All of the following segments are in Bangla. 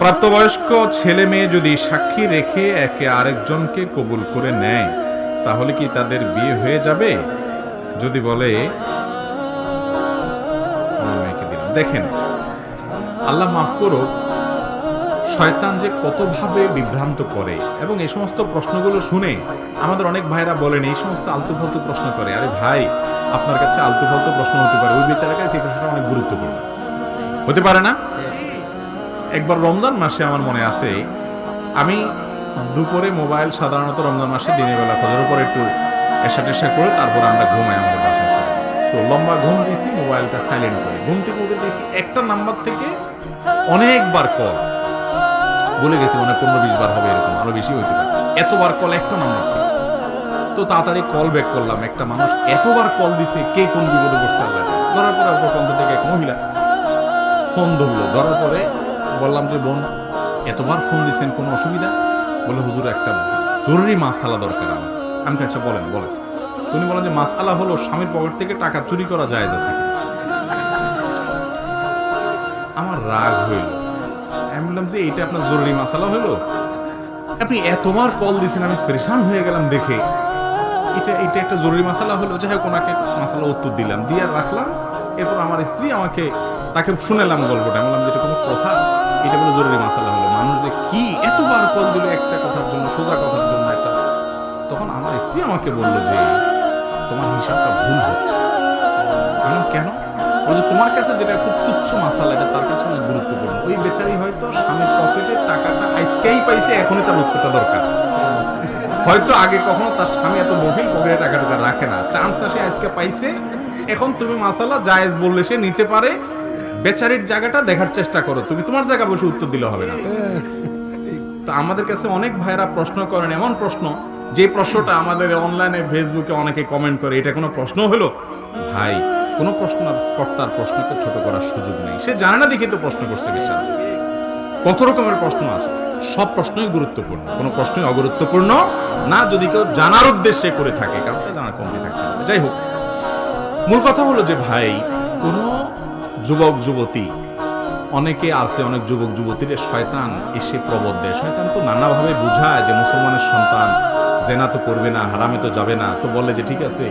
প্রাপ্তবয়স্ক ছেলে মেয়ে যদি সাক্ষী রেখে একে আরেকজনকে কবুল করে নেয়, তাহলে কি তাদের বিয়ে হয়ে যাবে? যদি বলে দেখেন, আল্লাহ মাফ করো শয়তান যে কতভাবে বিভ্রান্ত করে এবং এই সমস্ত প্রশ্নগুলো শুনে আমাদের অনেক ভাইরা বলেন, এই সমস্ত আলতু ফালতু প্রশ্ন করে। আরে ভাই, আপনার কাছে আলতু ফালতু প্রশ্ন হতে পারে। ওই বেচারার কাছে এই প্রশ্নটা অনেক গুরুত্বপূর্ণ। হতে পারে না? একবার রমজান মাসে আমার মনে আছে, আমি দুপুরে মোবাইল সাধারণত রমজান মাসে দিনের বেলা ফজরের পর একটু এসা টেসা করে তারপর আমরা ঘুমাই আমাদের বাসায় তো লম্বা ঘুম দিয়েছি মোবাইলটা সাইলেন্ট করে। ঘুম থেকে উঠে দেখি একটা নাম্বার থেকে অনেকবার কল বলে গেছি মানে পনেরো বিশ বার হবে এরকম, আরও বেশি হইতে পারে। এতবার কল একটা নাম্বার থেকে। তো তাড়াতাড়ি কল ব্যাক করলাম। একটা মানুষ এতবার কল দিছে, কে কোন বিপদে পড়ছে আল্লাহ। ধরার পরে ওপর থেকে এক মহিলা ফোন ধরলো। ধরার পরে বললাম যে, বোন, এতবার ফোন দিচ্ছেন কোনো অসুবিধা? বলে, হুজুর, একটা জরুরি মাসালা দরকার আমার। আমি তো আচ্ছা বলেন বলেন। তুমি বলেন যে, মাসালা হলো স্বামীর পকেট থেকে টাকা চুরি করা যায় আছে আমার রাগ হইল। আমি বললাম যে, এইটা আপনার জরুরি মাসালা হইল? আপনি এতবার কল দিয়েছেন আমি পরেশান হয়ে গেলাম দেখে। এটা এটা একটা জরুরি মাসালা হলো। যাই হোক, ওনাকে মাসালা উত্তর দিলাম। দিয়ে রাখলাম। এরপর আমার স্ত্রী আমাকে, তাকে শুনেলাম গল্পটা। আমি বললাম যে, এটা কোনো কথা এটা বলে জরুরি মাসালা হলো। মানুষ যে কি এতবার কল দিল একটা কথার জন্য, সোজা কথার জন্য একটা। তখন আমার স্ত্রী আমাকে বলল যে, তোমার হিসাবটা ভুল হচ্ছে। আমি কেন? বলছে তোমার কাছে যেটা খুব তুচ্ছ মাসালা, এটা তার কাছে অনেক গুরুত্বপূর্ণ। ওই বেচারি হয়তো স্বামীর পকেটের টাকাটা আজকেই পাইছে, এখনই তার উত্তরটা দরকার। হয়তো আগে কখনো তার স্বামী এত গভীর পকেটে টাকা টাকা রাখে না। চান্সটা সে আজকে পাইছে। এখন তুমি মাসালা জায়েজ বললে সে নিতে পারে। বেচারির জায়গাটা দেখার চেষ্টা করো। তুমি তোমার জায়গা বসে উত্তর দিলে হবে না। তো আমাদের কাছে অনেক ভাইরা প্রশ্ন করেন, এমন প্রশ্ন, যে প্রশ্নটা আমাদের অনলাইনে ফেসবুকে অনেকে কমেন্ট করে, এটা কোনো প্রশ্ন হলো? ভাই, কোনো প্রশ্ন কর্তার প্রশ্নকে ছোট করার সুযোগ নেই। সে জানে না দেখে তো প্রশ্ন করছে বেচারা। কত রকমের প্রশ্ন আছে। সব প্রশ্নই গুরুত্বপূর্ণ, কোনো প্রশ্নই অগুরুত্বপূর্ণ না, যদি কেউ জানার উদ্দেশ্যে করে থাকে, কারণ তা জানার কমতি থাকতে হবে। যাই হোক, মূল কথা হলো যে ভাই, কোনো যুবক, যুবতী। অনেকে আছে, অনেক যুবক, যুবতীর শয়তান এসে প্রবোধ দেয়। শয়তান তো নানাভাবে বুঝায় যে মুসলমানের সন্তান জেনা তো করবে না, হারামে তো যাবে না। তো বলে যে, ঠিক আছে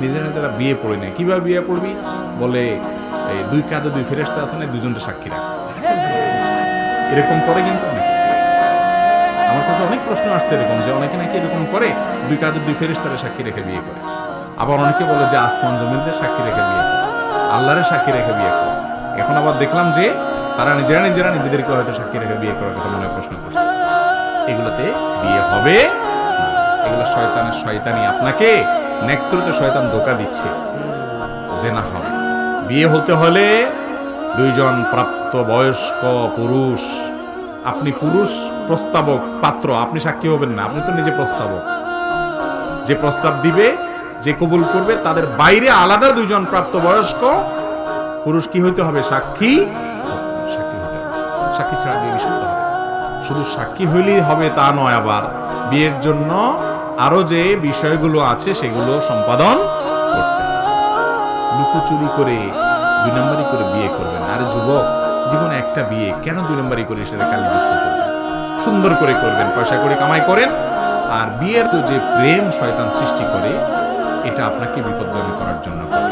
নিজেরা নিজেরা বিয়ে পড়ে নেয়। কীভাবে বিয়ে পড়বি? বলে, এই দুই কাঁধে দুই ফেরেস্তা আছে না দুজনটা সাক্ষী রাখ। এরকম করে কিন্তু আমার কাছে অনেক প্রশ্ন আসছে এরকম, যে অনেকে নাকি এরকম করে, দুই কাঁধে দুই ফেরেস্তারে সাক্ষী রেখে বিয়ে করে। আবার অনেকে বলে যে, আসমান জমিনদের সাক্ষী রেখে বিয়ে করে। আল্লাহরে সাক্ষী রেখে বিয়ে করে। এখন আবার দেখলাম যে তারা নিজেরা নিজেরা নিজেদেরকে হয়তো সাক্ষী রেখে বিয়ে করার কথা মনে প্রশ্ন করছে। এগুলোতে বিয়ে হবে? এগুলো শয়তানের শয়তানি। আপনাকে নেক্সট শয়তান ধোকা দিচ্ছে। জেনা হবে। বিয়ে হতে হলে দুইজন প্রাপ্ত বয়স্ক পুরুষ, আপনি পুরুষ প্রস্তাবক, পাত্র, আপনি সাক্ষী হবেন না। আপনি তো নিজে প্রস্তাবক। যে প্রস্তাব দিবে, যে কবুল করবে, তাদের বাইরে আলাদা দুইজন প্রাপ্ত বয়স্ক পুরুষ কি হইতে হবে? সাক্ষী? সাক্ষী হইতে হবে। সাক্ষী ছাড়া বিয়ে বিশুদ্ধ হবে শুধু সাক্ষী হইলেই হবে তা নয় আবার। বিয়ের জন্য আরও যে বিষয়গুলো আছে, সেগুলো সম্পাদন করতে লুকোচুরি করে, দুই নম্বরই করে বিয়ে করবেন। আর যুবক, জীবনে একটা বিয়ে কেন দুই নম্বরই করে সেটা কালি যুক্ত করবেন? সুন্দর করে করবেন, পয়সা করে কামাই করেন। আর বিয়ের তো যে প্রেম শয়তান সৃষ্টি করে, এটা আপনাকে বিপদগামী করার জন্য করে।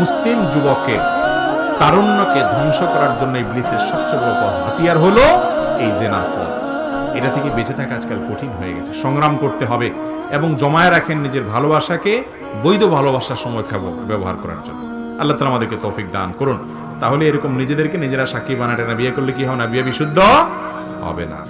মুসলিম যুবকের তারুণ্যকে ধ্বংস করার জন্য ইবলিসের সবচেয়ে বড় পথ হাতিয়ার হলো এই জেনার পথ। এটা থেকে বেঁচে থাকা আজকাল কঠিন হয়ে গেছে। সংগ্রাম করতে হবে এবং জমায় রাখেন নিজের ভালোবাসাকে বৈধ ভালোবাসার সময় খাব ব্যবহার করার জন্য। আল্লাহ তালা আমাদেরকে তৌফিক দান করুন। তাহলে এরকম নিজেদেরকে নিজেরা সাক্ষী বানাটে না বিয়ে করলে কি হবে না? বিয়ে বিশুদ্ধ হবে না।